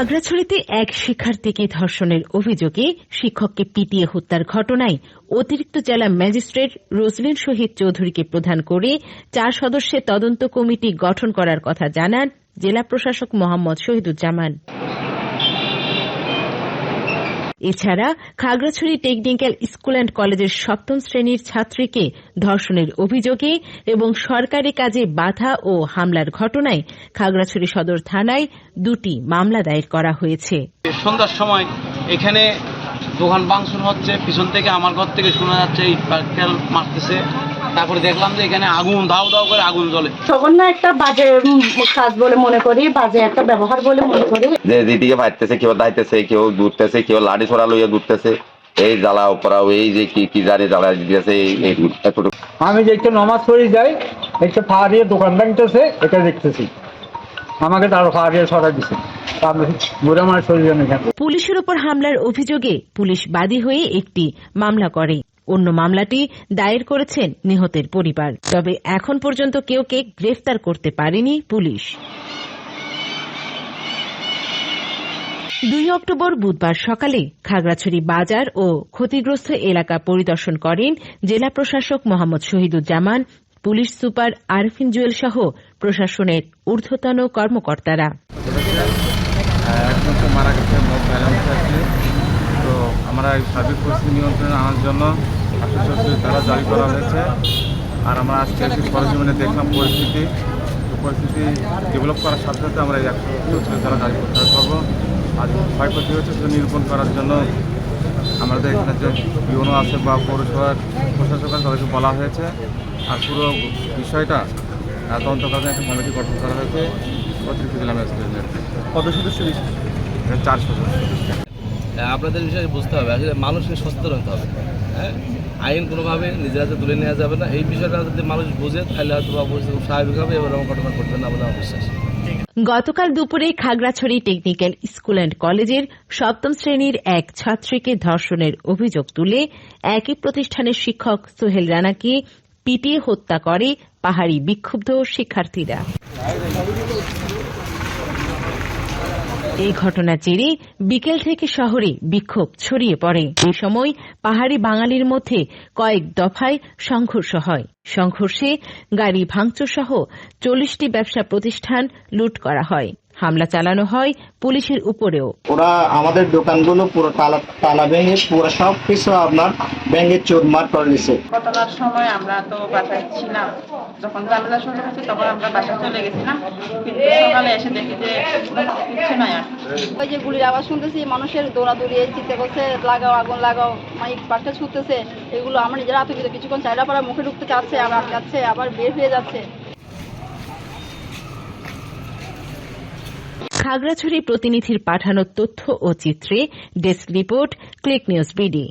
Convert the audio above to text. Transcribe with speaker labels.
Speaker 1: খাগড়াছড়িতে এক শিক্ষার্থীকে ধর্ষণের অভিযোগে শিক্ষককে পিটিয়ে হত্যার ঘটনায় অতিরিক্ত জেলা ম্যাজিস্ট্রেট রোজলিন শহীদ চৌধুরীকে প্রধান করে চার সদস্যের তদন্ত কমিটি গঠন করার কথা জানান জেলা প্রশাসক মোহাম্মদ শহীদুজ্জামান। এছাড়া খাগড়াছড়ি টেকনিক্যাল স্কুল অ্যান্ড কলেজের সপ্তম শ্রেণির ছাত্রীকে ধর্ষণের অভিযোগে এবং সরকারি কাজে বাধা ও হামলার ঘটনায় খাগড়াছড়ি সদর থানায় দুটি মামলা দায়ের করা হয়েছে।
Speaker 2: সন্ধ্যার সময় এখানে দোকান ভাঙচুর হচ্ছে, পিছন থেকে আমার ঘর থেকে শোনা যাচ্ছে এই মারতেছে। তারপরে দেখলাম যে এখানে আগুন দাও দাও করে আগুন জ্বলে।
Speaker 3: জঘন্য একটা বাজে কাজ বলে মনে করি বাজে একটা ব্যবহার বলে মনে করি।
Speaker 4: যে যেদিকে কেউ দাইতেছে কেউ দূরতেছে কেউ লাঠি ছড়া লইয়া দূরতেছে এই পড়াও এই যে কি কি জানি জ্বালা দিতেছে
Speaker 5: আমি যে একটু নমাজ পড়ে যাই একটু ফা দিয়ে দোকান ভাঙতেছে এটা দেখতেছি। আমাকে তার ফা দিয়ে সরাই দিছে।
Speaker 1: পুলিশের উপর হামলার অভিযোগে পুলিশ বাদী হয়ে একটি মামলা করে। অন্য মামলাটি দায়ের করেছেন নিহতের পরিবার। তবে এখন পর্যন্ত কেউকে গ্রেফতার করতে পারেনি পুলিশ। দুই অক্টোবর বুধবার সকালে খাগড়াছড়ি বাজার ও ক্ষতিগ্রস্ত এলাকা পরিদর্শন করেন জেলা প্রশাসক মোহাম্মদ শহীদুজ্জামান, পুলিশ সুপার আরফিন জুয়েল সহ প্রশাসনের ঊর্ধ্বতন কর্মকর্তারা।
Speaker 6: তো আমরা এই সার্বিক পরিস্থিতি নিয়ন্ত্রণে আনার জন্য আশ্বস্ত তারা জারি করা হয়েছে। আর আমরা আজকে এসে সরজমিনে দেখলাম পরিস্থিতি। তো পরিস্থিতি ডেভেলপ করার সাথে সাথে আমরা এই একশো চৌত্রিশ তারা জারি করতে পারব। আর ক্ষয়ক্ষতি হচ্ছে সেটা নিরূপণ করার জন্য আমাদের এখানে যে ইউনো আছে বা পৌরসভার প্রশাসক আছে তাদেরকে বলা হয়েছে। আর পুরো বিষয়টা তদন্ত করার জন্য একটা কমিটি গঠন করা হয়েছে। অতিরিক্ত জেলা ম্যাজিস্ট্রেটের
Speaker 2: কত সদস্য
Speaker 6: চার সদস্য।
Speaker 7: আপনাদের বিষয়ে বুঝতে হবে। আসলে মানুষকে সচেতন হতে হবে। হ্যাঁ আইন কোনোভাবে নিজের হাতে তুলে নেওয়া যাবে না। এই বিষয়টা যদি মানুষ বুঝে, তাহলে হয়তো খুব স্বাভাবিক হবে, এবার আমার ঘটনা ঘটবে না বলে আমার বিশ্বাস।
Speaker 1: গতকাল দুপুরে খাগড়াছড়ি টেকনিক্যাল স্কুল অ্যান্ড কলেজের সপ্তম শ্রেণির এক ছাত্রীকে ধর্ষণের অভিযোগ তুলে একই প্রতিষ্ঠানের শিক্ষক সোহেল রানাকে পিটিয়ে হত্যা করে পাহাড়ি বিক্ষুব্ধ শিক্ষার্থীরা। এই ঘটনা জেরে বিকেল থেকে শহরে বিক্ষোভ ছড়িয়ে পড়ে। এই সময় পাহাড়ি বাঙালির মধ্যে কয়েক দফায় সংঘর্ষ হয়। সংঘর্ষে গাড়ি ভাঙচুর সহ চল্লিশটি ব্যবসা প্রতিষ্ঠান লুট করা হয়। হামলা চালানো হয় পুলিশের উপরেও।
Speaker 8: ওরা আমাদের দোকানগুলো পুরো তালা তালা ভেঙে পুরো সব কিছু আপনার ভেঙে চুরমার করে দিছে।
Speaker 9: গতকাল সময় আমরা তো বাসায় ছিলাম। যখন ঝামেলা শুরু হয়েছে তখন আমরা বাসায় চলে গেছিলাম। কিন্তু সকালে এসে দেখি যে কিছু নাই আর।
Speaker 3: ওই যে গুলির আওয়াজ শুনতেছি মানুষের দৌড়াদৌড়ি এই চিন্তা করছে লাগাও আগুন লাগাও মাইক পাটকা ছুটতেছে। এগুলো আমার নিজের আতঙ্কিত। কিছুক্ষণ চাইরা পাড়া মুখে ঢুকতে চাচ্ছে আবার আটকাচ্ছে আবার বের হয়ে যাচ্ছে।
Speaker 1: খাগড়াছড়ি প্রতিনিধির পাঠানো তথ্য ও চিত্রে desk report click news BD.